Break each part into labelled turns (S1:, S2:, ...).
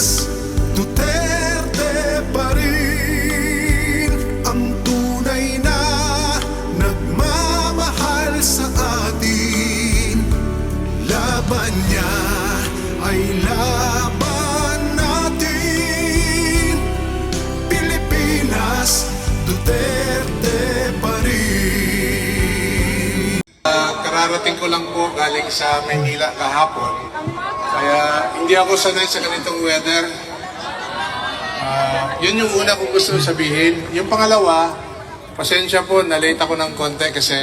S1: Pilipinas, Duterte ang tunay na nagmamahal sa atin. Laban niya ay laban natin. Pilipinas, Duterte pa rin.
S2: Ah, kararating ko lang po galing sa Manila kahapon. Kaya hindi ako sanay sa ganitong weather. Ah, yun yung una kong gusto sabihin. Yung pangalawa, pasensya po, na-late ako ng konti kasi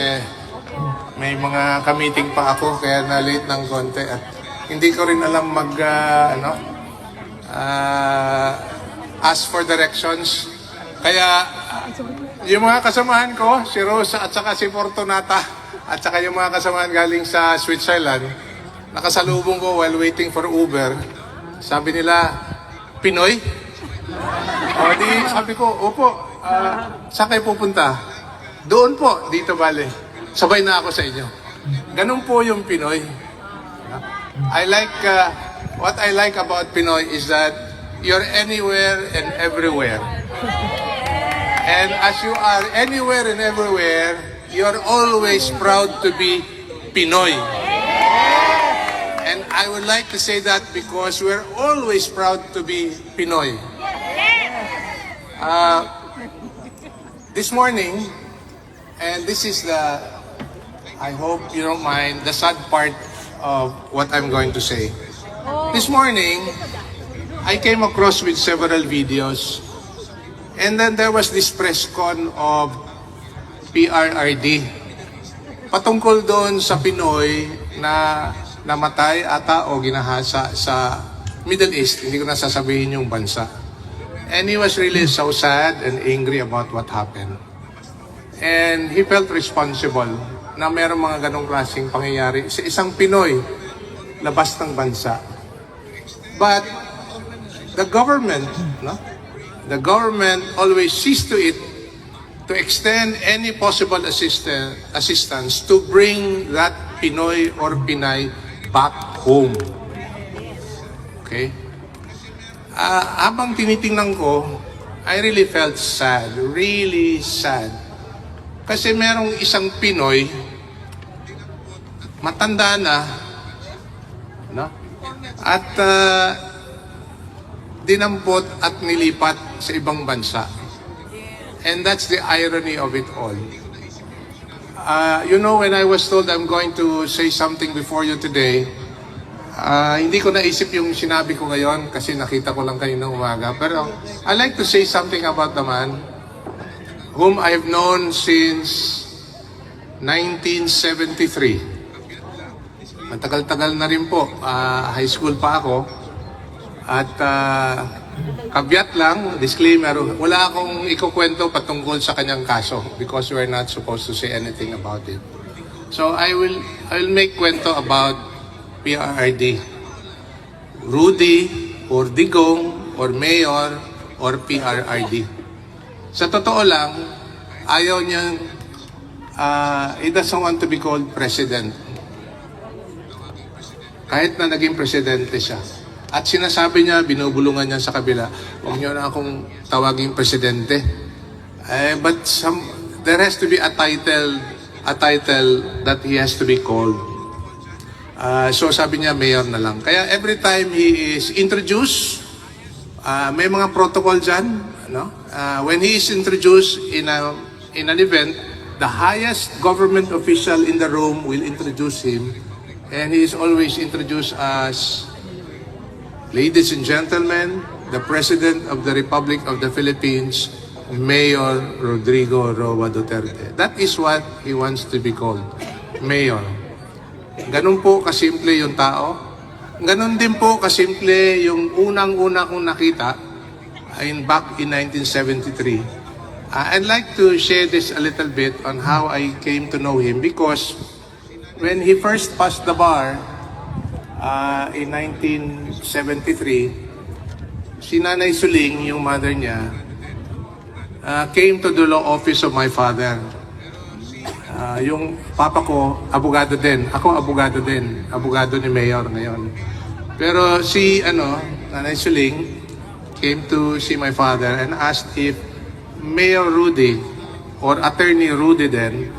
S2: may mga ka-meeting pa ako kaya na-late ng konti. At hindi ko rin alam mag, ah, ano, ah, ask for directions. Kaya yung mga kasamahan ko, si Rosa at saka si Fortunata, at saka yung mga kasamahan galing sa Switzerland, nakasalubong ko while waiting for Uber. Sabi nila, Pinoy? O di, sabi ko, opo, ah, saan kayo pupunta? Doon po, dito bale. Sabay na ako sa inyo. Ganun po yung Pinoy. I like, uh, what I like about Pinoy is that you're anywhere and everywhere. And as you are anywhere and everywhere, you're always proud to be Pinoy. I would like to say that because we're always proud to be Pinoy. Uh, this morning, and this is the, I hope you don't mind, the sad part of what I'm going to say. This morning, I came across with several videos And then there was this press con of PRRD. Patungkol doon sa Pinoy na namatay ata o ginahasa sa Middle East. Hindi ko na sasabihin yung bansa. And he was really so sad and angry about what happened. And he felt responsible na merong mga ganong klaseng pangyayari sa isang Pinoy labas ng bansa. But the government, no? The government always sees to it to extend any possible assistant, assistance to bring that Pinoy or Pinay back home. Okay? Ah, habang tinitingnan ko, I really felt sad, really sad. Kasi merong isang Pinoy, matanda na, no? At ah, dinampot at nilipat sa ibang bansa. And that's the irony of it all. Uh, you know, when I was told I'm going to say something before you today, uh, hindi ko naisip yung sinabi ko ngayon kasi nakita ko lang kayo ng umaga. Pero I like to say something about the man whom I've known since 1973. Matagal-tagal na rin po. Ah, high school pa ako. At ah, kabyat lang, disclaimer, wala akong ikukwento patungkol sa kanyang kaso because we're not supposed to say anything about it. So I will I will make kwento about PRRD. Rudy or Digong or Mayor or PRRD. Sa totoo lang, ayaw niyang uh, he doesn't want to be called president. Kahit na naging presidente siya. At sinasabi niya, binubulungan niya sa kabila, huwag niyo na akong tawaging presidente. Eh, but some, there has to be a title, a title that he has to be called. Ah, so sabi niya, mayor na lang. Kaya every time he is introduced, ah, may mga protocol dyan. No? Ah, when he is introduced in, a, in an event, the highest government official in the room will introduce him. And he is always introduced as Ladies and gentlemen, the President of the Republic of the Philippines, Mayor Rodrigo Roa Duterte. That is what he wants to be called, Mayor. Ganun po kasimple yung tao. Ganun din po kasimple yung unang-una kong nakita in back in 1973. Uh, I'd like to share this a little bit on how I came to know him because when he first passed the bar, uh, in 1973, si Nanay Suling, yung mother niya, uh, came to the law office of my father. Uh, yung papa ko, abogado din. Ako, abogado din. Abogado ni Mayor ngayon. Pero si, ano, Nanay Suling came to see my father and asked if Mayor Rudy or Attorney Rudy then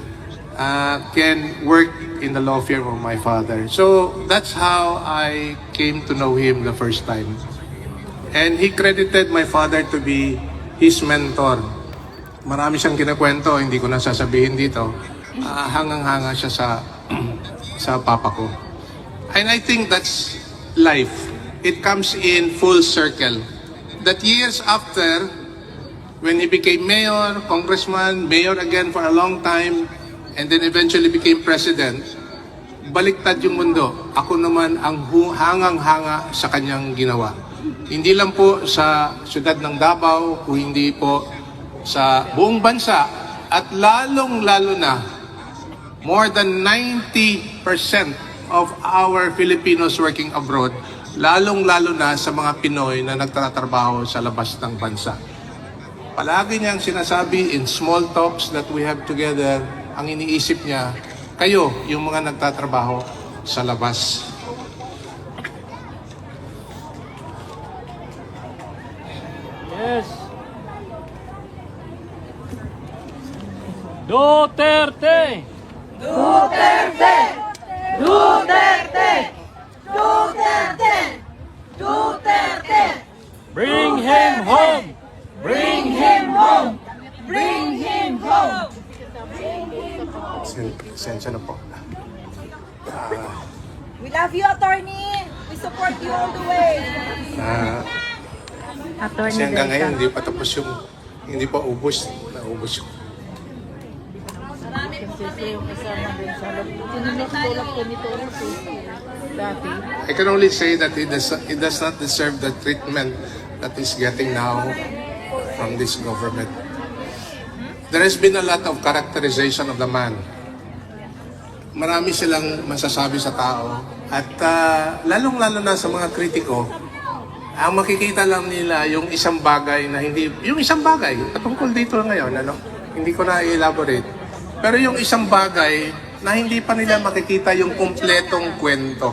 S2: uh, can work in the law firm of my father. So that's how I came to know him the first time. And he credited my father to be his mentor. Marami siyang kinakwento, hindi ko na sasabihin dito. Ah, hangang-hanga siya sa sa papa ko. And I think that's life. It comes in full circle. That years after, when he became mayor, congressman, mayor again for a long time, and then eventually became president, baliktad yung mundo. Ako naman ang hangang-hanga sa kanyang ginawa. Hindi lang po sa siyudad ng Davao, o hindi po sa buong bansa, at lalong-lalo na, more than 90% of our Filipinos working abroad, lalong-lalo na sa mga Pinoy na nagtatrabaho sa labas ng bansa. Palagi niyang sinasabi in small talks that we have together, ang iniisip niya, kayo, yung mga nagtatrabaho sa labas.
S3: Yes. Duterte.
S4: Duterte! Duterte! Duterte! Duterte!
S3: Bring him home.
S4: Bring him home! Bring him home!
S2: Sen- Sensya na po.
S4: We love you, attorney! We support you all the way!
S2: Ah, kasi hanggang ngayon, hindi pa tapos yung, hindi pa ubos. Naubos yung I can only say that he does, he does not deserve the treatment that he's getting now from this government. There has been a lot of characterization of the man. Marami silang masasabi sa tao at ah, lalong-lalo na sa mga kritiko, ang makikita lang nila yung isang bagay na hindi, yung isang bagay, patungkol dito ngayon, ano, hindi ko na i-elaborate. Pero yung isang bagay na hindi pa nila makikita yung kumpletong kwento.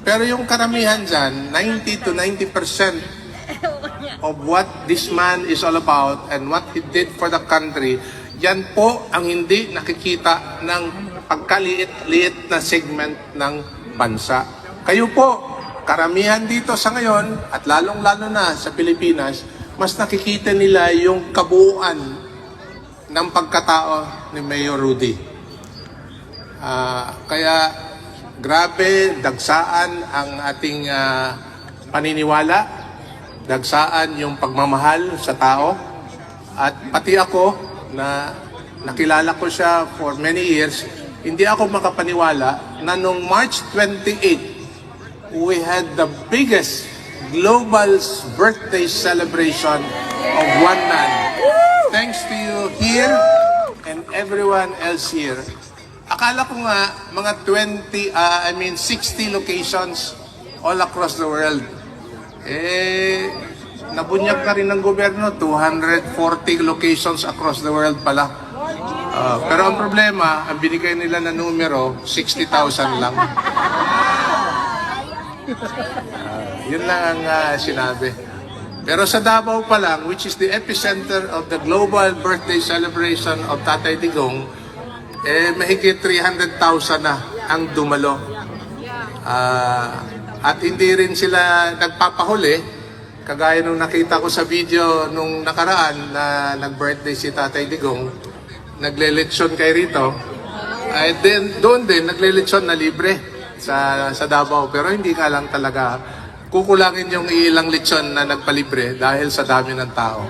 S2: Pero yung karamihan dyan, 90 to 90% of what this man is all about and what he did for the country, yan po ang hindi nakikita ng pagkaliit-liit na segment ng bansa. Kayo po, karamihan dito sa ngayon, at lalong-lalo na sa Pilipinas, mas nakikita nila yung kabuuan ng pagkatao ni Mayor Rudy. Ah, kaya grabe, dagsaan ang ating ah, paniniwala, dagsaan yung pagmamahal sa tao, at pati ako na nakilala ko siya for many years, hindi ako makapaniwala na nung March 28, we had the biggest global birthday celebration of one man. Thanks to you here and everyone else here. Akala ko nga mga 20, ah, I mean 60 locations all across the world. Eh, nabunyag na rin ng gobyerno, 240 locations across the world pala. Ah, pero ang problema, ang binigay nila na numero, 60,000 lang. Ah, yun lang ang ah, sinabi. Pero sa Davao pa lang, which is the epicenter of the global birthday celebration of Tatay Digong, eh, mahigit 300,000 na ang dumalo. Ah, at hindi rin sila nagpapahuli, kagaya nung nakita ko sa video nung nakaraan na nag-birthday si Tatay Digong, nagleletsyon kay rito, ay din, doon din nagleletsyon na libre sa, sa Davao. Pero hindi ka lang talaga kukulangin yung ilang lechon na nagpalibre dahil sa dami ng tao.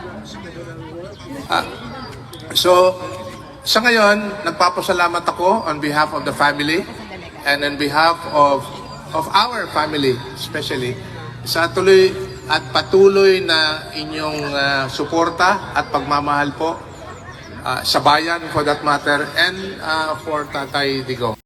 S2: Ah, so, sa ngayon, nagpapasalamat ako on behalf of the family and on behalf of of our family especially sa tuloy at patuloy na inyong ah, suporta at pagmamahal po ah, sa bayan for that matter and ah, for Tatay Digong.